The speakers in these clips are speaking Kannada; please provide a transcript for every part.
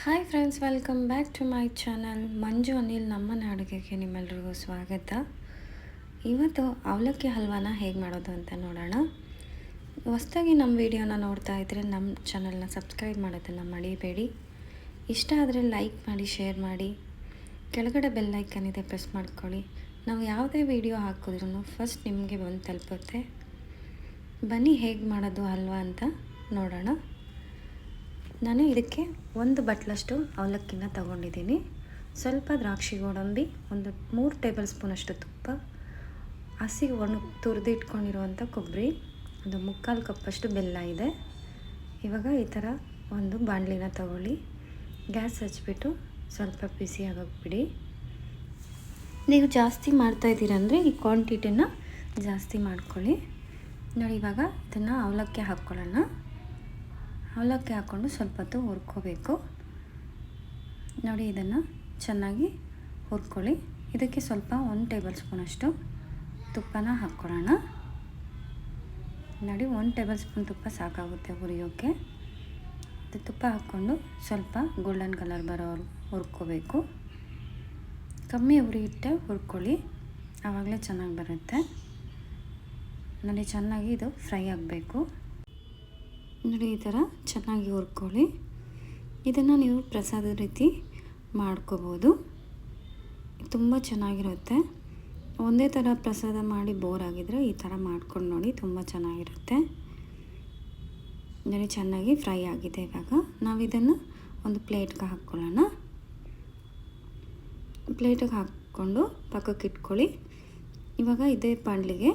Hi friends welcome back to my channel Manju Anil ನಮ್ಮನ ಅಡುಗೆಗೆ ನಿಮ್ಮೆಲ್ರಿಗೂ ಸ್ವಾಗತ. ಇವತ್ತು ಅವಲಕ್ಕಿ ಹಲ್ವಾನ ಹೇಗೆ ಮಾಡೋದು ಅಂತ ನೋಡೋಣ. ಹೊಸ್ದಾಗಿ ನಮ್ಮ ವಿಡಿಯೋನ ನೋಡ್ತಾ ಇದ್ದರೆ ನಮ್ಮ ಚಾನಲ್ನ ಸಬ್ಸ್ಕ್ರೈಬ್ ಮಾಡೋದನ್ನು ಮಡಿಬೇಡಿ ಇಷ್ಟ ಆದರೆ ಲೈಕ್ ಮಾಡಿ ಶೇರ್ ಮಾಡಿ. ಕೆಳಗಡೆ ಬೆಲ್ ಐಕನ್ ಇದೆ ಪ್ರೆಸ್ ಮಾಡ್ಕೊಳ್ಳಿ. ನಾವು ಯಾವುದೇ ವಿಡಿಯೋ ಹಾಕಿದ್ರೂ ಫಸ್ಟ್ ನಿಮಗೆ ಬಂದು ತಲುಪುತ್ತೆ. ಬನ್ನಿ ಹೇಗೆ ಮಾಡೋದು ಹಲ್ವಾ ಅಂತ ನೋಡೋಣ. ನಾನು ಇದಕ್ಕೆ ಒಂದು ಬಟ್ಲಷ್ಟು ಅವಲಕ್ಕಿನ ತಗೊಂಡಿದ್ದೀನಿ. ಸ್ವಲ್ಪ ದ್ರಾಕ್ಷಿ ಗೋಡಂಬಿ, ಒಂದು ಮೂರು ಟೇಬಲ್ ಸ್ಪೂನಷ್ಟು ತುಪ್ಪ, ಹಸಿ ಒಣ ತುರಿದಿಟ್ಕೊಂಡಿರುವಂಥ ಕೊಬ್ಬರಿ, ಒಂದು ಮುಕ್ಕಾಲು ಕಪ್ಪಷ್ಟು ಬೆಲ್ಲ ಇದೆ. ಇವಾಗ ಈ ಥರ ಒಂದು ಬಾಣಲಿನ ತಗೊಳ್ಳಿ. ಗ್ಯಾಸ್ ಹಚ್ಬಿಟ್ಟು ಸ್ವಲ್ಪ ಬಿಸಿ ಆಗೋಗ್ಬಿಡಿ. ಬಿಡಿ ನೀವು ಜಾಸ್ತಿ ಮಾಡ್ತಾ ಇದ್ದೀರಂದರೆ ಈ ಕ್ವಾಂಟಿಟಿನ ಜಾಸ್ತಿ ಮಾಡ್ಕೊಳ್ಳಿ. ನೋಡಿ ಇವಾಗ ಇದನ್ನು ಅವಲಕ್ಕಿ ಹಾಕ್ಕೊಳ್ಳೋಣ. ಅವಲಕ್ಕಿ ಹಾಕ್ಕೊಂಡು ಸ್ವಲ್ಪ ಹೊತ್ತು ಹುರ್ಕೋಬೇಕು. ನೋಡಿ ಇದನ್ನು ಚೆನ್ನಾಗಿ ಹುರ್ಕೊಳ್ಳಿ. ಇದಕ್ಕೆ ಸ್ವಲ್ಪ ಒಂದು ಟೇಬಲ್ ಸ್ಪೂನಷ್ಟು ತುಪ್ಪನ ಹಾಕ್ಕೊಳ್ಳೋಣ. ನೋಡಿ ಒಂದು ಟೇಬಲ್ ಸ್ಪೂನ್ ತುಪ್ಪ ಸಾಕಾಗುತ್ತೆ ಹುರಿಯೋಕ್ಕೆ. ಮತ್ತು ತುಪ್ಪ ಹಾಕ್ಕೊಂಡು ಸ್ವಲ್ಪ ಗೋಲ್ಡನ್ ಕಲರ್ ಬರೋರು ಹುರ್ಕೋಬೇಕು. ಕಮ್ಮಿ ಉರಿ ಇಟ್ಟೆ ಹುರ್ಕೊಳ್ಳಿ. ಆವಾಗಲೇ ಚೆನ್ನಾಗಿ ಬರುತ್ತೆ. ನೋಡಿ ಚೆನ್ನಾಗಿ ಇದು ಫ್ರೈ ಆಗಬೇಕು. ನೋಡಿ, ಈ ಥರ ಚೆನ್ನಾಗಿ ಹುರ್ಕೊಳ್ಳಿ. ಇದನ್ನು ನೀವು ಪ್ರಸಾದದ ರೀತಿ ಮಾಡ್ಕೋಬೋದು. ತುಂಬ ಚೆನ್ನಾಗಿರುತ್ತೆ. ಒಂದೇ ಥರ ಪ್ರಸಾದ ಮಾಡಿ ಬೋರ್ ಆಗಿದ್ರೆ ಈ ಥರ ಮಾಡ್ಕೊಂಡು ನೋಡಿ, ತುಂಬ ಚೆನ್ನಾಗಿರುತ್ತೆ. ನೋಡಿ, ಚೆನ್ನಾಗಿ ಫ್ರೈ ಆಗಿದೆ ಇವಾಗ. ನಾವು ಇದನ್ನು ಒಂದು ಪ್ಲೇಟ್ಗೆ ಹಾಕ್ಕೊಳ್ಳೋಣ. ಪ್ಲೇಟಿಗೆ ಹಾಕ್ಕೊಂಡು ಪಕ್ಕಕ್ಕೆ ಇಟ್ಕೊಳ್ಳಿ. ಇವಾಗ ಇದೇ ಬಾಣಲಿಗೆ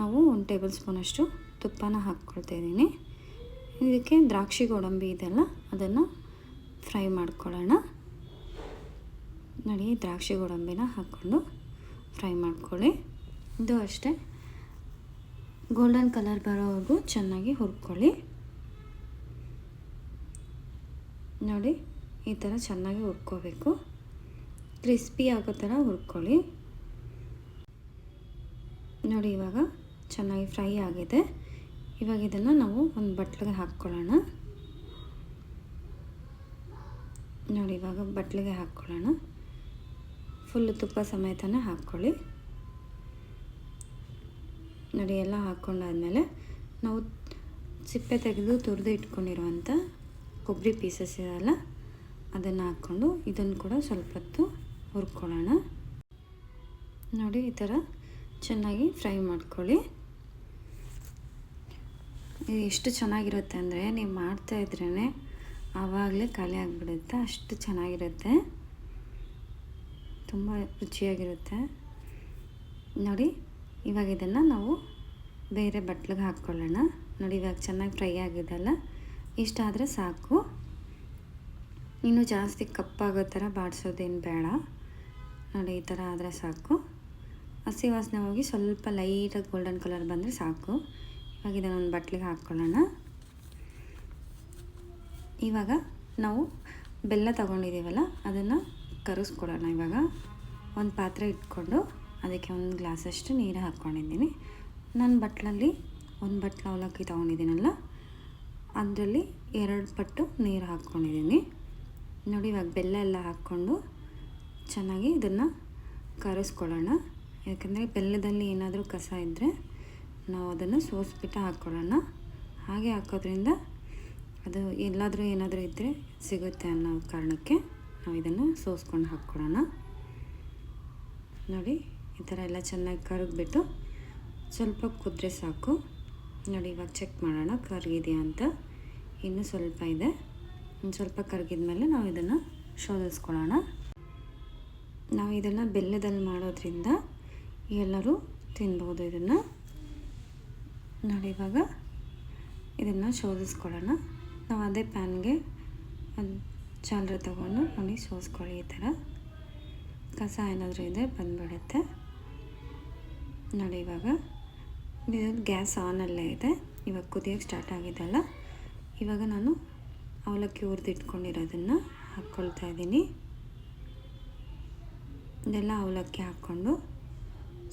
ನಾವು ಒಂದು ಟೇಬಲ್ ಸ್ಪೂನಷ್ಟು ತುಪ್ಪನ ಹಾಕ್ಕೊಳ್ತಾ ಇದ್ದೀನಿ. ಇದಕ್ಕೆ ದ್ರಾಕ್ಷಿ ಗೋಡಂಬಿ ಇದೆಲ್ಲ ಅದನ್ನು ಫ್ರೈ ಮಾಡ್ಕೊಳ್ಳೋಣ. ನೋಡಿ, ದ್ರಾಕ್ಷಿ ಗೋಡಂಬಿನ ಹಾಕ್ಕೊಂಡು ಫ್ರೈ ಮಾಡ್ಕೊಳ್ಳಿ. ಇದು ಅಷ್ಟೇ. ಗೋಲ್ಡನ್ ಕಲರ್ ಬರೋವರೆಗೂ ಚೆನ್ನಾಗಿ ಹುರ್ಕೊಳ್ಳಿ. ನೋಡಿ, ಈ ಥರ ಚೆನ್ನಾಗಿ ಹುರ್ಕೋಬೇಕು. ಕ್ರಿಸ್ಪಿ ಆಗೋ ಥರ ಹುರ್ಕೊಳ್ಳಿ. ನೋಡಿ, ಇವಾಗ ಚೆನ್ನಾಗಿ ಫ್ರೈ ಆಗಿದೆ. ಇವಾಗ ಇದನ್ನು ನಾವು ಒಂದು ಬಟ್ಲಿಗೆ ಹಾಕ್ಕೊಳ್ಳೋಣ. ನೋಡಿ, ಇವಾಗ ಬಟ್ಲಿಗೆ ಹಾಕ್ಕೊಳ್ಳೋಣ. ಫುಲ್ಲು ತುಪ್ಪ ಸಮೇತನೇ ಹಾಕ್ಕೊಳ್ಳಿ. ನೋಡಿ, ಎಲ್ಲ ಹಾಕ್ಕೊಂಡಾದಮೇಲೆ ನಾವು ಸಿಪ್ಪೆ ತೆಗೆದು ತುರಿದು ಇಟ್ಕೊಂಡಿರುವಂಥ ಕೊಬ್ಬರಿ ಪೀಸಸ್ ಇರಲ್ಲ ಅದನ್ನು ಹಾಕ್ಕೊಂಡು ಇದನ್ನು ಕೂಡ ಸ್ವಲ್ಪ ಹೊತ್ತು ಹುರ್ಕೊಳ್ಳೋಣ. ನೋಡಿ, ಈ ಥರ ಚೆನ್ನಾಗಿ ಫ್ರೈ ಮಾಡ್ಕೊಳ್ಳಿ. ಎಷ್ಟು ಚೆನ್ನಾಗಿರುತ್ತೆ ಅಂದರೆ ನೀವು ಮಾಡ್ತಾ ಇದ್ರೇ ಆವಾಗಲೇ ಖಾಲಿ ಆಗಿಬಿಡುತ್ತೆ. ಅಷ್ಟು ಚೆನ್ನಾಗಿರುತ್ತೆ. ತುಂಬ ರುಚಿಯಾಗಿರುತ್ತೆ. ನೋಡಿ, ಇವಾಗ ಇದನ್ನು ನಾವು ಬೇರೆ ಬಟ್ಲಿಗೆ ಹಾಕ್ಕೊಳ್ಳೋಣ. ನೋಡಿ, ಇವಾಗ ಚೆನ್ನಾಗಿ ಫ್ರೈ ಆಗಿದೆಲ್ಲ ಇಷ್ಟಾದರೆ ಸಾಕು. ಇನ್ನೂ ಜಾಸ್ತಿ ಕಪ್ಪಾಗೋ ಥರ ಬಾಡಿಸೋದೇನು ಬೇಡ. ನೋಡಿ, ಈ ಥರ ಆದರೆ ಸಾಕು. ಹಸಿ ವಾಸನೆ ಹೋಗಿ ಸ್ವಲ್ಪ ಲೈಟಾಗಿ ಗೋಲ್ಡನ್ ಕಲರ್ ಬಂದರೆ ಸಾಕು. ಇವಾಗ ಇದನ್ನೊಂದು ಬಟ್ಲಿಗೆ ಹಾಕ್ಕೊಳ್ಳೋಣ. ಇವಾಗ ನಾವು ಬೆಲ್ಲ ತಗೊಂಡಿದ್ದೀವಲ್ಲ, ಅದನ್ನು ಕರಗಿಸ್ಕೊಳ್ಳೋಣ ಇವಾಗ. ಒಂದು ಪಾತ್ರೆ ಇಟ್ಕೊಂಡು ಅದಕ್ಕೆ ಒಂದು ಗ್ಲಾಸಷ್ಟು ನೀರು ಹಾಕ್ಕೊಂಡಿದ್ದೀನಿ. ನನ್ನ ಬಟ್ಲಲ್ಲಿ ಒಂದು ಬಟ್ಲು ಅವಲಕ್ಕಿ ತೊಗೊಂಡಿದ್ದೀನಲ್ಲ, ಅದರಲ್ಲಿ ಎರಡು ಪಟ್ಟು ನೀರು ಹಾಕ್ಕೊಂಡಿದ್ದೀನಿ. ನೋಡಿ ಇವಾಗ ಬೆಲ್ಲ ಎಲ್ಲ ಹಾಕ್ಕೊಂಡು ಚೆನ್ನಾಗಿ ಇದನ್ನು ಕರಗಿಸ್ಕೊಳ್ಳೋಣ ಯಾಕಂದರೆ ಬೆಲ್ಲದಲ್ಲಿ ಏನಾದರೂ ಕಸ ಇದ್ದರೆ ನಾವು ಅದನ್ನು ಸೋಸ್ಬಿಟ್ಟು ಹಾಕ್ಕೊಳ್ಳೋಣ ಹಾಗೆ ಹಾಕೋದ್ರಿಂದ ಅದು ಎಲ್ಲಾದರೂ ಏನಾದರೂ ಇದ್ದರೆ ಸಿಗುತ್ತೆ ಅನ್ನೋ ಕಾರಣಕ್ಕೆ ನಾವು ಇದನ್ನು ಸೋಸ್ಕೊಂಡು ಹಾಕ್ಕೊಳ್ಳೋಣ. ನೋಡಿ, ಈ ಥರ ಎಲ್ಲ ಚೆನ್ನಾಗಿ ಕರಗಿಬಿಟ್ಟು ಸ್ವಲ್ಪ ಕುದ್ರೆ ಸಾಕು. ನೋಡಿ, ಇವಾಗ ಚೆಕ್ ಮಾಡೋಣ ಕರಗಿದೆಯಾ ಅಂತ. ಇನ್ನೂ ಸ್ವಲ್ಪ ಇದೆ. ಇನ್ನು ಸ್ವಲ್ಪ ಕರಗಿದ ಮೇಲೆ ನಾವು ಇದನ್ನು ಶೋಧಿಸ್ಕೊಳ್ಳೋಣ. ನಾವು ಇದನ್ನು ಬೆಲ್ಲದಲ್ಲಿ ಮಾಡೋದ್ರಿಂದ ಎಲ್ಲರೂ ತಿನ್ಬೋದು ಇದನ್ನು. ನೋಡಿ, ಇವಾಗ ಇದನ್ನು ಶೋಧಿಸ್ಕೊಳ್ಳೋಣ. ನಾವು ಅದೇ ಪ್ಯಾನ್ಗೆ ಒಂದು ಚಾಲರ ತಗೊಂಡು ನೋಡಿ ಸೋಸ್ಕೊಳ್ಳಿ ಈ ಥರ. ಕಸ ಏನಾದರೂ ಇದೆ ಬಂದ್ಬಿಡುತ್ತೆ. ನೋಡಿ, ಇವಾಗ ಗ್ಯಾಸ್ ಆನಲ್ಲೇ ಇದೆ. ಇವಾಗ ಕುದಿಯೋಕ್ಕೆ ಸ್ಟಾರ್ಟ್ ಆಗಿದೆಲ್ಲ ಇವಾಗ ನಾನು ಅವಲಕ್ಕಿ ಹುರಿದಿಟ್ಕೊಂಡಿರೋದನ್ನು ಹಾಕ್ಕೊಳ್ತಾ ಇದ್ದೀನಿ. ಇದೆಲ್ಲ ಅವಲಕ್ಕಿ ಹಾಕ್ಕೊಂಡು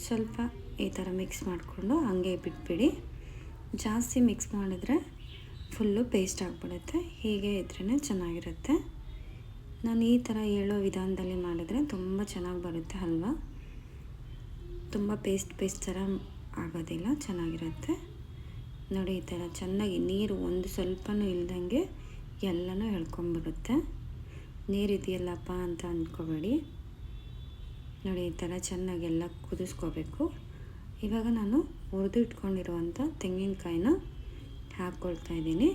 ಸ್ವಲ್ಪ ಈ ಥರ ಮಿಕ್ಸ್ ಮಾಡಿಕೊಂಡು ಹಂಗೆ ಬಿಟ್ಬಿಡಿ. ಜಾಸ್ತಿ ಮಿಕ್ಸ್ ಮಾಡಿದ್ರೆ ಫುಲ್ಲು ಪೇಸ್ಟ್ ಆಗಿಬಿಡುತ್ತೆ. ಹೀಗೆ ಇದ್ರೇ ಚೆನ್ನಾಗಿರುತ್ತೆ. ನಾನು ಈ ಥರ ಹೇಳೋ ವಿಧಾನದಲ್ಲಿ ಮಾಡಿದರೆ ತುಂಬ ಚೆನ್ನಾಗಿ ಬರುತ್ತೆ ಹಲ್ವಾ ತುಂಬ ಪೇಸ್ಟ್ ಪೇಸ್ಟ್ ಥರ ಆಗೋದಿಲ್ಲ, ಚೆನ್ನಾಗಿರುತ್ತೆ. ನೋಡಿ ಈ ಥರ ಚೆನ್ನಾಗಿ ನೀರು ಒಂದು ಸ್ವಲ್ಪನೂ ಇಲ್ದಂಗೆ ಎಲ್ಲನೂ ಹೇಳ್ಕೊಂಬಿಡುತ್ತೆ ನೀರಿದೆಯಲ್ಲಪ್ಪ ಅಂತ ಅಂದ್ಕೋಬೇಡಿ ನೋಡಿ ಈ ಥರ ಚೆನ್ನಾಗಿ ಎಲ್ಲ ಕುದಿಸ್ಕೋಬೇಕು. ಇವಾಗ ನಾನು ಹುರಿದು ಇಟ್ಕೊಂಡಿರುವಂಥ ತೆಂಗಿನಕಾಯಿನ ಹಾಕ್ಕೊಳ್ತಾ ಇದ್ದೀನಿ.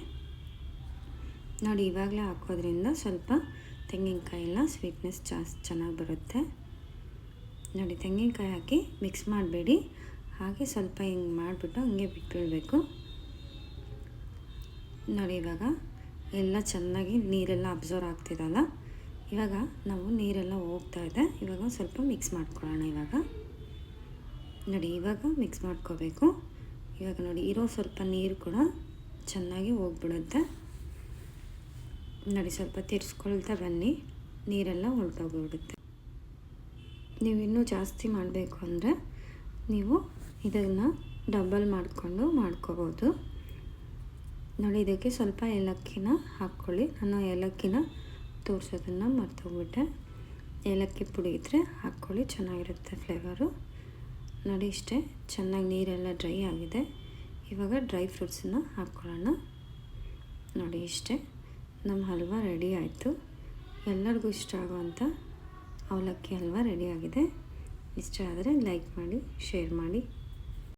ನೋಡಿ, ಇವಾಗಲೇ ಹಾಕೋದ್ರಿಂದ ಸ್ವಲ್ಪ ತೆಂಗಿನಕಾಯಿಲ್ಲ ಸ್ವೀಟ್ನೆಸ್ ಜಾಸ್ತಿ ಚೆನ್ನಾಗಿ ಬರುತ್ತೆ. ನೋಡಿ, ತೆಂಗಿನಕಾಯಿ ಹಾಕಿ ಮಿಕ್ಸ್ ಮಾಡಬೇಡಿ. ಹಾಗೆ ಸ್ವಲ್ಪ ಹಿಂಗೆ ಮಾಡಿಬಿಟ್ಟು ಹಂಗೆ ಬಿಟ್ಬಿಡಬೇಕು. ನೋಡಿ, ಇವಾಗ ಎಲ್ಲ ಚೆನ್ನಾಗಿ ನೀರೆಲ್ಲ ಅಬ್ಸರ್ವ್ ಆಗ್ತಿದಲ್ಲ, ಇವಾಗ ನಾವು ನೀರೆಲ್ಲ ಹೋಗ್ತಾ ಇದೆ. ಇವಾಗ ಸ್ವಲ್ಪ ಮಿಕ್ಸ್ ಮಾಡ್ಕೊಳ್ಳೋಣ ಇವಾಗ. ನೋಡಿ, ಇವಾಗ ಮಿಕ್ಸ್ ಮಾಡ್ಕೋಬೇಕು. ಇವಾಗ ನೋಡಿ, ಇರೋ ಸ್ವಲ್ಪ ನೀರು ಕೂಡ ಚೆನ್ನಾಗಿ ಹೋಗ್ಬಿಡುತ್ತೆ. ನೋಡಿ, ಸ್ವಲ್ಪ ತಿರ್ಸ್ಕೊಳ್ತಾ ಬನ್ನಿ. ನೀರೆಲ್ಲ ಹೊರಟೋಗ್ಬಿಡುತ್ತೆ ನೀವು ಇನ್ನೂ ಜಾಸ್ತಿ ಮಾಡಬೇಕು ಅಂದರೆ ನೀವು ಇದನ್ನು ಡಬಲ್ ಮಾಡಿಕೊಂಡು ಮಾಡ್ಕೋಬೋದು. ನೋಡಿ, ಇದಕ್ಕೆ ಸ್ವಲ್ಪ ಏಲಕ್ಕಿನ ಹಾಕ್ಕೊಳ್ಳಿ. ನಾನು ಏಲಕ್ಕಿನ ತೋರಿಸೋದನ್ನು ಮರ್ತೋಗ್ಬಿಟ್ಟೆ. ಏಲಕ್ಕಿ ಪುಡಿ ಇದ್ದರೆ ಹಾಕ್ಕೊಳ್ಳಿ, ಚೆನ್ನಾಗಿರುತ್ತೆ ಫ್ಲೇವರು ನೋಡಿ ಇಷ್ಟೇ, ಚೆನ್ನಾಗಿ ನೀರೆಲ್ಲ ಡ್ರೈ ಆಗಿದೆ. ಇವಾಗ ಡ್ರೈ ಫ್ರೂಟ್ಸನ್ನು ಹಾಕ್ಕೊಳ್ಳೋಣ. ನೋಡಿ ಇಷ್ಟೇ, ನಮ್ಮ ಹಲ್ವ ರೆಡಿ ಆಯಿತು. ಎಲ್ಲರಿಗೂ ಇಷ್ಟ ಆಗುವಂಥ ಅವಲಕ್ಕಿ ಹಲ್ವ ರೆಡಿ ಆಗಿದೆ. ಇಷ್ಟ ಆದರೆ ಲೈಕ್ ಮಾಡಿ, ಶೇರ್ ಮಾಡಿ.